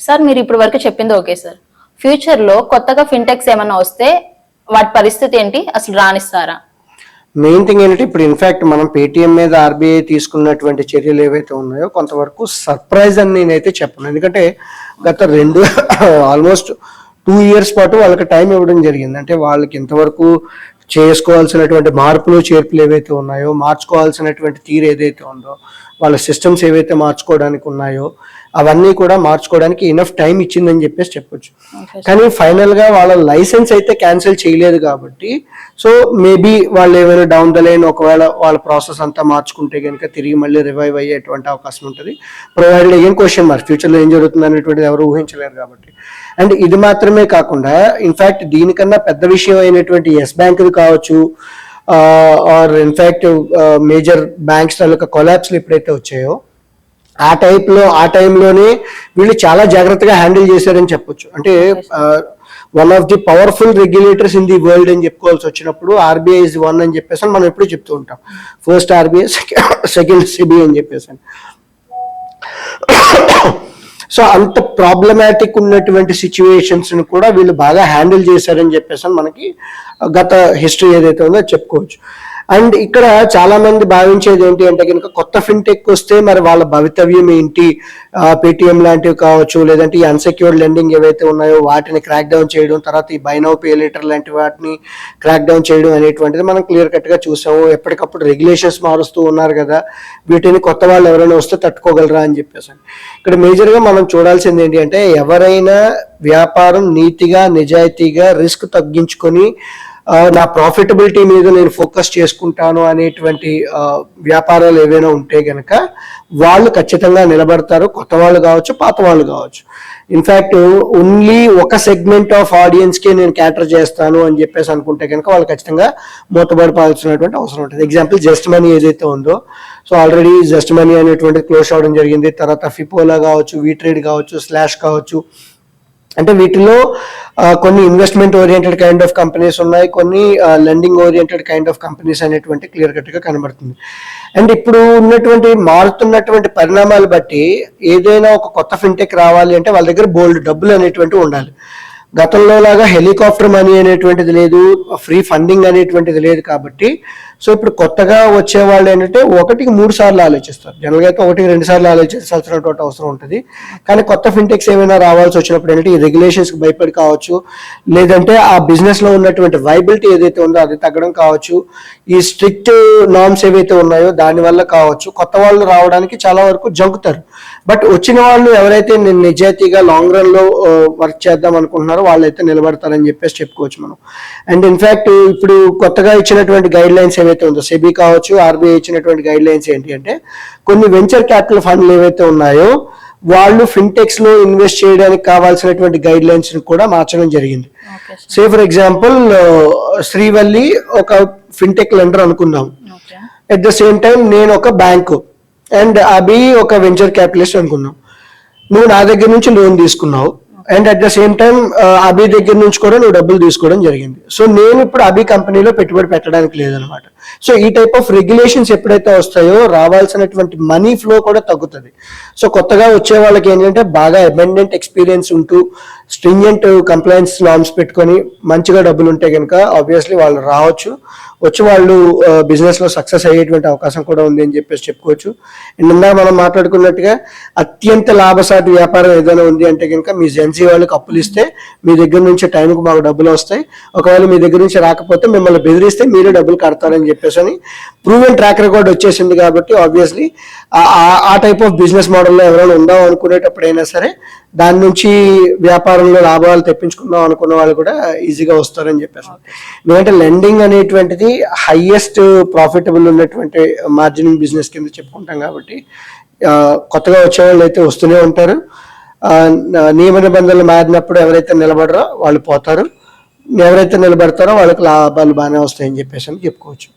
Sir మీరు ఇప్పుడు వరకు చెప్పింది ఓకే సార్. ఫ్యూచర్లో కొత్తగా ఫిన్టెక్స్ ఏమైనా వస్తే వాటి పరిస్థితి ఏంటి? అసలు రాణిస్తారా మెయిన్ థింగ్ ఏంటంటే ఇప్పుడు ఇన్ఫాక్ట్ మనం పేటిఎం మీద ఆర్బీఐ తీసుకున్నటువంటి చర్యలు ఏవైతే ఉన్నాయో కొంతవరకు సర్ప్రైజ్ అని నేనైతే చెప్పను. ఎందుకంటే గత రెండు ఆల్మోస్ట్ టూ ఇయర్స్ పాటు వాళ్ళకి టైం ఇవ్వడం జరిగింది. అంటే వాళ్ళకి ఇంతవరకు చేసుకోవాల్సినటువంటి మార్పులు చేర్పులు ఏవైతే ఉన్నాయో మార్చుకోవాల్సినటువంటి తీరు ఏదైతే ఉందో వాళ్ళ సిస్టమ్స్ ఏవైతే మార్చుకోవడానికి ఉన్నాయో అవన్నీ కూడా మార్చుకోవడానికి ఇనఫ్ టైం ఇచ్చిందని చెప్పేసి చెప్పొచ్చు. కానీ ఫైనల్గా వాళ్ళ లైసెన్స్ అయితే క్యాన్సిల్ చేయలేదు కాబట్టి సో మేబీ వాళ్ళు ఏమైనా డౌన్ ద లైన్ ఒకవేళ వాళ్ళ ప్రాసెస్ అంతా మార్చుకుంటే కనుక తిరిగి మళ్ళీ రివైవ్ అయ్యేటువంటి అవకాశం ఉంటుంది. ప్రొవైడెడ్ ఏం క్వశ్చన్ మరి ఫ్యూచర్లో ఏం జరుగుతుంది అనేటువంటిది ఎవరు ఊహించలేరు కాబట్టి. అండ్ ఇది మాత్రమే కాకుండా ఇన్ఫాక్ట్ దీనికన్నా పెద్ద విషయం అయినటువంటి ఎస్ బ్యాంక్ కావచ్చు or in fact major banks తాలూకా కొలాబ్స్లు ఎప్పుడైతే వచ్చాయో ఆ type లో ఆ టైంలోనే వీళ్ళు చాలా జాగ్రత్తగా హ్యాండిల్ చేశారని చెప్పొచ్చు అంటే one of the powerful regulators in the world అని చెప్పుకోవాల్సి వచ్చినప్పుడు ఆర్బీఐ ఇస్ వన్ అని చెప్పేసి మనం ఎప్పుడు చెప్తూ ఉంటాం ఫస్ట్ ఆర్బీఐ సెకండ్ సిబిఐ అని చెప్పేసి. సో అంత ప్రాబ్లమాటిక్ ఉన్నటువంటి సిచ్యువేషన్స్ని కూడా వీళ్ళు బాగా హ్యాండిల్ చేశారని చెప్పేసి అని మనకి గత హిస్టరీ ఏదైతే ఉందో చెప్పుకోవచ్చు. అండ్ ఇక్కడ చాలా మంది భావించేది ఏంటి అంటే కనుక కొత్త ఫిన్టెక్ వస్తే మరి వాళ్ళ భవితవ్యం ఏంటి? పేటిఎం లాంటివి కావచ్చు లేదంటే ఈ అన్సెక్యూర్డ్ లెండింగ్ ఏవైతే ఉన్నాయో వాటిని క్రాక్ డౌన్ చేయడం తర్వాత ఈ బై పే లీటర్ లాంటి వాటిని క్రాక్ డౌన్ చేయడం అనేటువంటిది మనం క్లియర్ కట్గా చూసాము. ఎప్పటికప్పుడు రెగ్యులేషన్స్ మారుస్తూ ఉన్నారు కదా వీటిని కొత్త వాళ్ళు ఎవరైనా వస్తే తట్టుకోగలరా అని చెప్పేసి ఇక్కడ మేజర్గా మనం చూడాల్సింది ఏంటి అంటే ఎవరైనా వ్యాపారం నీతిగా నిజాయితీగా రిస్క్ తగ్గించుకొని నా ప్రాఫిటబిలిటీ మీద నేను ఫోకస్ చేసుకుంటాను అనేటువంటి వ్యాపారాలు ఏవైనా ఉంటే గనక వాళ్ళు ఖచ్చితంగా నిలబడతారు. కొత్త వాళ్ళు కావచ్చు పాత వాళ్ళు కావచ్చు. ఇన్ఫాక్ట్ ఓన్లీ ఒక సెగ్మెంట్ ఆఫ్ ఆడియన్స్కే నేను క్యాటర్ చేస్తాను అని చెప్పేసి అనుకుంటే కనుక వాళ్ళు ఖచ్చితంగా మూతపడిపోవాల్సినటువంటి అవసరం ఉంటుంది. ఎగ్జాంపుల్ జస్ట్ మనీ ఏదైతే ఉందో సో ఆల్రెడీ జస్ట్ మనీ అనేటువంటి క్లోజ్ అవడం జరిగింది. తర్వాత ఫిపోలా కావచ్చు వీట్రేడ్ కావచ్చు స్లాష్ కావచ్చు అంటే వీటిలో కొన్ని investment oriented kind of companies ఉన్నాయి కొన్ని lending oriented kind of companies అనేటువంటి క్లియర్ కట్గా కనబడుతుంది. అండ్ ఇప్పుడు ఉన్నటువంటి మారుతున్నటువంటి పరిణామాలు బట్టి ఏదైనా ఒక కొత్త ఫిన్టెక్ రావాలి అంటే వాళ్ళ దగ్గర బోల్డ్ డబ్బులు అనేటువంటివి ఉండాలి. గతంలో లాగా హెలికాప్టర్ మనీ అనేటువంటిది లేదు ఫ్రీ ఫండింగ్ అనేటువంటిది లేదు కాబట్టి సో ఇప్పుడు కొత్తగా వచ్చే వాళ్ళు ఏంటంటే ఒకటికి మూడు సార్లు ఆలోచిస్తారు. జనరల్గా అయితే ఒకటికి రెండు సార్లు ఆలోచించాల్సినటువంటి అవసరం ఉంటుంది. కానీ కొత్త ఫిన్టెక్స్ ఏమైనా రావాల్సి వచ్చినప్పుడు ఏంటంటే ఈ రెగ్యులేషన్స్కి భయపడి కావచ్చు. లేదంటే ఆ బిజినెస్లో ఉన్నటువంటి వైబిలిటీ ఏదైతే ఉందో అది తగ్గడం కావచ్చు. ఈ స్ట్రిక్ట్ నామ్స్ ఏవైతే ఉన్నాయో దానివల్ల కావచ్చు. కొత్త వాళ్ళు రావడానికి చాలా వరకు జంకుతారు. బట్ వచ్చిన వాళ్ళు ఎవరైతే నేను నిజాయితీగా లాంగ్ రన్లో వర్క్ చేద్దాం అనుకుంటున్నారో వాళ్ళైతే నిలబడతారని చెప్పేసి చెప్పుకోవచ్చు మనం. అండ్ ఇన్ఫాక్ట్ ఇప్పుడు కొత్తగా ఇచ్చినటువంటి గైడ్ లైన్స్ ఏవైతే ఉందో సెబీ కావచ్చు ఆర్బీఐ ఇచ్చినటువంటి గైడ్ లైన్స్ ఏంటి అంటే కొన్ని వెంచర్ క్యాపిటల్ ఫండ్లు ఏవైతే ఉన్నాయో వాళ్ళు ఫిన్టెక్స్లో ఇన్వెస్ట్ చేయడానికి కావాల్సినటువంటి గైడ్ లైన్స్ కూడా మార్చడం జరిగింది. సే ఫర్ ఎగ్జాంపుల్ శ్రీవల్లి ఒక ఫిన్టెక్ లెండర్ అనుకుందాం. ఎట్ ద సేమ్ టైం నేను ఒక బ్యాంకు అండ్ అభి ఒక వెంచర్ క్యాపిటలిస్ట్ అనుకున్నాం. నువ్వు నా దగ్గర నుంచి లోన్ తీసుకున్నావు. And at the same time Abhi దగ్గర నుంచి కూడా నువ్వు డబ్బులు తీసుకోవడం జరిగింది. సో నేను ఇప్పుడు అభి కంపెనీలో పెట్టుబడి పెట్టడానికి లేదనమాట. సో ఈ టైప్ ఆఫ్ రెగ్యులేషన్స్ ఎప్పుడైతే వస్తాయో రావాల్సినటువంటి మనీ ఫ్లో కూడా తగ్గుతుంది. సో కొత్తగా వచ్చే వాళ్ళకి ఏంటంటే బాగా అబెండెంట్ ఎక్స్పీరియన్స్ ఉంటూ స్ట్రింజెంట్ కంప్లైన్స్ నామ్స్ పెట్టుకొని మంచిగా డబ్బులు ఉంటే కనుక ఆబ్వియస్లీ వాళ్ళు రావచ్చు. వచ్చి వాళ్ళు బిజినెస్లో సక్సెస్ అయ్యేటువంటి అవకాశం కూడా ఉంది అని చెప్పేసి చెప్పుకోవచ్చు. అండ్ ఇందాక మనం మాట్లాడుకున్నట్టుగా అత్యంత లాభసాటి వ్యాపారం ఏదైనా ఉంది అంటే కనుక మీ జెన్సీ వాళ్ళకి అప్పులు ఇస్తే మీ దగ్గర నుంచి టైంకు మాకు డబ్బులు వస్తాయి. ఒకవేళ మీ దగ్గర నుంచి రాకపోతే మిమ్మల్ని బెదిరిస్తే మీరే డబ్బులు కడతారని చెప్పి చెప్పేసి అని ప్రూవెన్ ట్రాక్ రికార్డ్ వచ్చేసింది కాబట్టి ఆబ్వియస్లీ ఆ టైప్ ఆఫ్ బిజినెస్ మోడల్లో ఎవరైనా ఉందాం అనుకునేటప్పుడైనా సరే దాని నుంచి వ్యాపారంలో లాభాలు తెప్పించుకుందాం అనుకున్న వాళ్ళు కూడా ఈజీగా వస్తారని చెప్పేసి. ఎందుకంటే లెండింగ్ అనేటువంటిది హైయెస్ట్ ప్రాఫిటబుల్ ఉన్నటువంటి మార్జినింగ్ బిజినెస్ కింద చెప్పుకుంటాం కాబట్టి కొత్తగా వచ్చే వాళ్ళు అయితే వస్తూనే ఉంటారు. నియమ నిబంధనలు మారినప్పుడు ఎవరైతే నిలబడరో వాళ్ళు పోతారు. ఎవరైతే నిలబడతారో వాళ్ళకి లాభాలు బాగానే వస్తాయని చెప్పేసి అని చెప్పుకోవచ్చు.